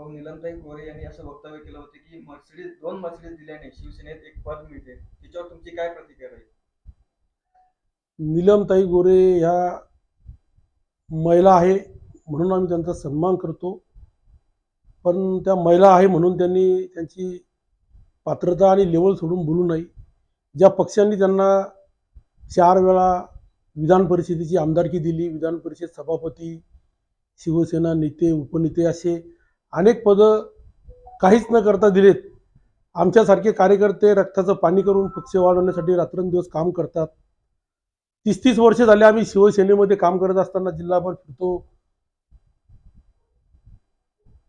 भाऊ निलमताई गोरे यांनी असं वक्तव्य केलं होतं की मर्सिडीज दोन मर्सिडीज दिल्याने शिवसेनेत एक पद मिळते. त्याच्यावर तुमची काय प्रतिक्रिया राहील? नीलमताई गोरे ह्या महिला आहे म्हणून आम्ही त्यांचा सन्मान करतो. पण त्या महिला आहे म्हणून त्यांनी त्यांची पात्रता आणि लेवल सोडून बोलू नाही ज्या पक्षांनी त्यांना चार वेळा विधान परिषदेची आमदारकी दिली विधान परिषद सभापती शिवसेना नेते उपनेते असे अनेक पदं काहीच न करता दिलेत. आमच्यासारखे कार्यकर्ते रक्ताचं पाणी करून पक्ष वाढवण्यासाठी रात्रंदिवस काम करतात. तीस तीस वर्ष झाले आम्ही शिवसेनेमध्ये काम करत असताना जिल्हाभर फिरतो.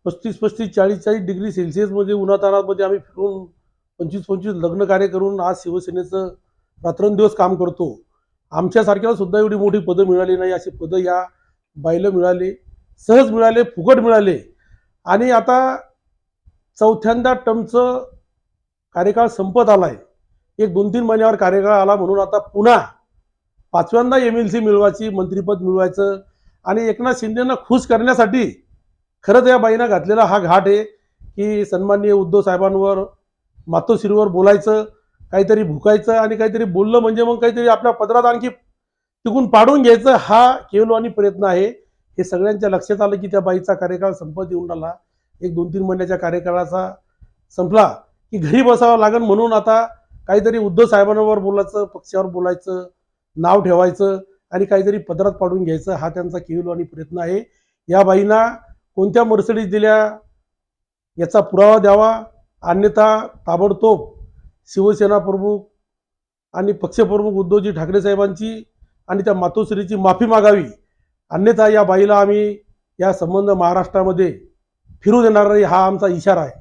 पस्तीस पस्तीस चाळीस चाळीस डिग्री सेल्सिअसमध्ये उन्हातानामध्ये आम्ही फिरून पंचवीस पंचवीस लग्न कार्य करून आज शिवसेनेचं रात्रंदिवस काम करतो. आमच्यासारख्याला सुद्धा एवढी मोठी पदं मिळाली नाही. अशी पदं या बाईला मिळाले. सहज मिळाले फुकट मिळाले. आणि आता चौथ्यांदा टर्मचं कार्यकाळ संपत आला आहे एक दोन तीन महिन्यावर कार्यकाळ आला म्हणून आता पुन्हा पाचव्यांदा एम एल सी मिळवायची मंत्रिपद मिळवायचं आणि एकनाथ शिंदेना खुश करण्यासाठी खरंच या बाईनं घातलेला हा घाट आहे की सन्माननीय उद्धव साहेबांवर मातोश्रीवर बोलायचं काहीतरी भुकायचं आणि काहीतरी बोललं म्हणजे मग काहीतरी आपल्या पदरात आणखी टिकून पाडून घ्यायचं हा केवलवानी प्रयत्न आहे. हे सगळ्यांच्या लक्षात आलं की त्या बाईचा कार्यकाळ संपत येऊन आला एक दोन तीन महिन्याच्या कार्यकाळाचा संपला की घरी बसावं लागेल म्हणून आता काहीतरी उद्धव साहेबांवर बोलायचं पक्षावर बोलायचं नाव ठेवायचं आणि काहीतरी पदरात पाडून घ्यायचं. हा त्यांचा केविलवाणी प्रयत्न आहे. या बाईंना कोणत्या मर्सडीज दिल्या याचा पुरावा द्यावा. अन्यथा ताबडतोब शिवसेना प्रमुख आणि पक्षप्रमुख उद्धवजी ठाकरे साहेबांची आणि त्या मातोश्रीची माफी मागावी. अन्यथा या बाईला आम्ही या संबंध महाराष्ट्रामध्ये फिरू देणार नाही हा आमचा इशारा आहे.